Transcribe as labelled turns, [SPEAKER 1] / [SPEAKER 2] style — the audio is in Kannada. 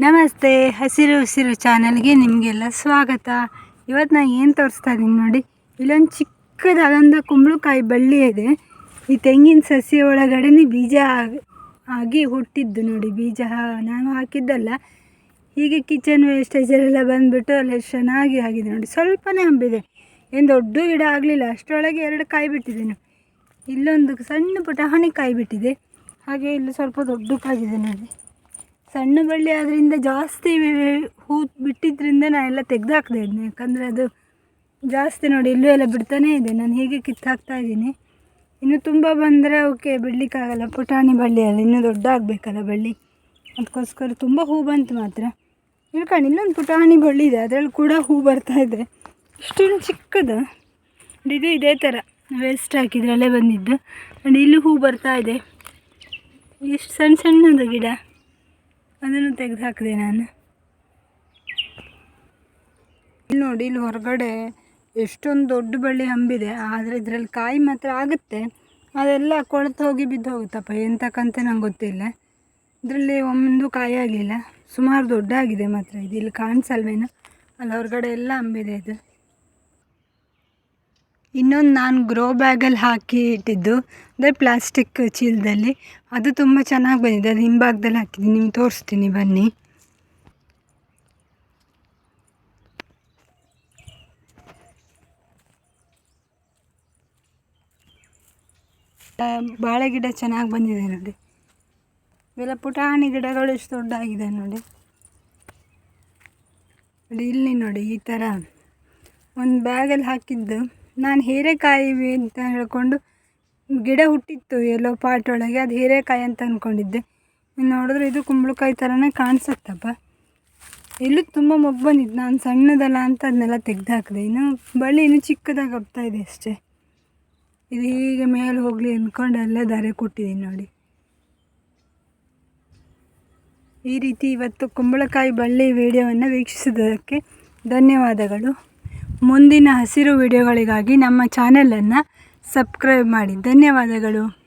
[SPEAKER 1] ನಮಸ್ತೆ, ಹಸಿರು ಹಸಿರು ಚಾನಲ್ಗೆ ನಿಮಗೆಲ್ಲ ಸ್ವಾಗತ. ಇವತ್ತು ನಾನು ಏನು ತೋರಿಸ್ತಾ ಇದ್ದೀನಿ ನೋಡಿ, ಇಲ್ಲೊಂದು ಚಿಕ್ಕದಾದಂಥ ಕುಂಬಳಕಾಯಿ ಬಳ್ಳಿ ಇದೆ. ಈ ತೆಂಗಿನ ಸಸಿ ಒಳಗಡೆನೇ ಬೀಜ ಆಗ್- ಹುಟ್ಟಿದ್ದು ನೋಡಿ, ಬೀಜ ನಾನು ಹಾಕಿದ್ದಲ್ಲ. ಹೀಗೆ ಕಿಚನ್ ವೇಸ್ಟೇಜಲ್ಲೆಲ್ಲ ಬಂದುಬಿಟ್ಟು ಅಲ್ಲಿ ಚೆನ್ನಾಗಿ ಆಗಿದೆ ನೋಡಿ, ಸ್ವಲ್ಪನೇ ಹಂಬಿದೆ. ಏನು ದೊಡ್ಡ ಗಿಡ ಆಗಲಿಲ್ಲ, ಅಷ್ಟರೊಳಗೆ ಎರಡು ಕಾಯಿ ಬಿಟ್ಟಿದೆ ನೋಡಿ. ಇಲ್ಲೊಂದು ಸಣ್ಣ ಪುಟಾಣಿ ಕಾಯಿ ಬಿಟ್ಟಿದೆ. ಹಾಗೆ ಇಲ್ಲಿ ಸ್ವಲ್ಪ ದೊಡ್ಡ ಕಾಯಿದೆ ನೋಡಿ. ಸಣ್ಣ ಬಳ್ಳಿ ಆದ್ದರಿಂದ ಜಾಸ್ತಿ ಹೂ ಬಿಟ್ಟಿದ್ದರಿಂದ ನಾನೆಲ್ಲ ತೆಗ್ದು ಹಾಕ್ದೆ ಇದನ್ನ ಯಾಕಂದರೆ ಅದು ಜಾಸ್ತಿ ನೋಡಿ ಇಲ್ಲೂ ಎಲ್ಲ ಬಿಡ್ತಾನೇ ಇದೆ. ನಾನು ಹೀಗೆ ಕಿತ್ತು ಹಾಕ್ತಾ ಇದ್ದೀನಿ. ಇನ್ನು ತುಂಬ ಬಂದರೆ ಓಕೆ ಬಿಡಲಿಕ್ಕಾಗಲ್ಲ. ಪುಟಾಣಿ ಬಳ್ಳಿ ಅಲ್ಲ, ಇನ್ನೂ ದೊಡ್ಡ ಆಗಬೇಕಲ್ಲ ಬಳ್ಳಿ. ಅದಕ್ಕೋಸ್ಕರ ತುಂಬ ಹೂ ಬಂತು ಮಾತ್ರ. ಇಳ್ಕೊಂಡು ಇನ್ನೊಂದು ಪುಟಾಣಿ ಬಳ್ಳಿ ಇದೆ. ಅದರಲ್ಲಿ ಕೂಡ ಹೂ ಬರ್ತಾ ಇದೆ. ಇಷ್ಟೊಂದು ಚಿಕ್ಕದು. ಇದು ಇದೇ ಥರ. ವೇಸ್ಟ್ ಹಾಕಿದ್ರಲ್ಲೇ ಬಂದಿದ್ದು. ಆ್ಯಂಡ್ ಇಲ್ಲೂ ಹೂ ಬರ್ತಾ ಇದೆ. ಎಷ್ಟು ಸಣ್ಣ ಸಣ್ಣದು ಗಿಡ. ಅದನ್ನು ತೆಗೆದು ಹಾಕಿದೆ ನಾನು. ಇಲ್ಲಿ ನೋಡಿ, ಇಲ್ಲಿ ಹೊರಗಡೆ ಎಷ್ಟೊಂದು ದೊಡ್ಡ ಬಳ್ಳಿ ಹಂಬಿದೆ. ಆದರೆ ಇದರಲ್ಲಿ ಕಾಯಿ ಮಾತ್ರ ಆಗುತ್ತೆ. ಅದೆಲ್ಲ ಕೊಳೆತು ಹೋಗಿ ಬಿದ್ದು ಹೋಗುತ್ತಪ್ಪ. ಎಂತಕ್ಕಂತ ನಂಗೆ ಗೊತ್ತಿಲ್ಲ. ಇದರಲ್ಲಿ ಒಂದು ಕಾಯಿ ಆಗಲಿಲ್ಲ. ಸುಮಾರು ದೊಡ್ಡ ಆಗಿದೆ ಮಾತ್ರ. ಇದು ಇಲ್ಲಿ ಕಾಣಿಸಲ್ವೇನು? ಅಲ್ಲಿ, ಹೊರಗಡೆ ಎಲ್ಲ ಹಂಬಿದೆ ಇದು. ಇನ್ನೊಂದು ನಾನು ಗ್ರೋ ಬ್ಯಾಗಲ್ಲಿ ಹಾಕಿ ಇಟ್ಟಿದ್ದು ಅಂದರೆ ಪ್ಲಾಸ್ಟಿಕ್ ಚೀಲದಲ್ಲಿ. ಅದು ತುಂಬ ಚೆನ್ನಾಗಿ ಬಂದಿದೆ. ಅದು ಹಿಂಭಾಗದಲ್ಲಿ ಹಾಕಿದ್ದೀನಿ. ನಿಮ್ಗೆ ತೋರಿಸ್ತೀನಿ. ಬನ್ನಿ. ಬಾಳೆ ಗಿಡ ಚೆನ್ನಾಗಿ ಬಂದಿದೆ ನೋಡಿ. ಇವೆಲ್ಲ ಪುಟಾಣಿ ಗಿಡಗಳು ಎಷ್ಟು ದೊಡ್ಡಾಗಿದೆ ನೋಡಿ. ನೋಡಿ, ಇಲ್ಲಿ ನೋಡಿ, ಈ ಥರ ಒಂದು ಬ್ಯಾಗಲ್ಲಿ ಹಾಕಿದ್ದು. ನಾನು ಹೀರೆಕಾಯಿ ಅಂತ ಹೇಳ್ಕೊಂಡು ಗಿಡ ಹುಟ್ಟಿತ್ತು ಎಲ್ಲೋ ಪಾಟ್ ಒಳಗೆ, ಅದು ಹೀರೆಕಾಯಿ ಅಂತ ಅಂದ್ಕೊಂಡಿದ್ದೆ ನೋಡಿದ್ರೆ ಇದು ಕುಂಬಳಕಾಯಿ ಥರನೇ ಕಾಣಿಸುತ್ತಪ್ಪ. ಇಲ್ಲೂ ತುಂಬ ಮೊಗ್ಗು ಬಂದಿದ್ದು ನಾನು ಸಣ್ಣದಲ್ಲ ಅಂತ ಅದನ್ನೆಲ್ಲ ತೆಗೆದಾಕಿದೆ. ಇನ್ನು ಬಳ್ಳಿ ಇನ್ನೂ ಚಿಕ್ಕದಾಗಿ ಹಬ್ತಾ ಇದೆ ಅಷ್ಟೇ. ಇದು ಹೀಗೆ ಮೇಲೆ ಹೋಗಲಿ ಅಂದ್ಕೊಂಡು ಅಲ್ಲೇ ದಾರೆ ಕೊಟ್ಟಿದ್ದೀನಿ ನೋಡಿ. ಈ ರೀತಿ ಇವತ್ತು ಕುಂಬಳಕಾಯಿ ಬಳ್ಳಿ ವಿಡಿಯೋವನ್ನು ವೀಕ್ಷಿಸಿದ್ದಕ್ಕೆ ಧನ್ಯವಾದಗಳು. ಮುಂದಿನ ಹಸಿರು ವಿಡಿಯೋಗಳಿಗಾಗಿ ನಮ್ಮ ಚಾನೆಲನ್ನು ಸಬ್ಸ್ಕ್ರೈಬ್ ಮಾಡಿ. ಧನ್ಯವಾದಗಳು.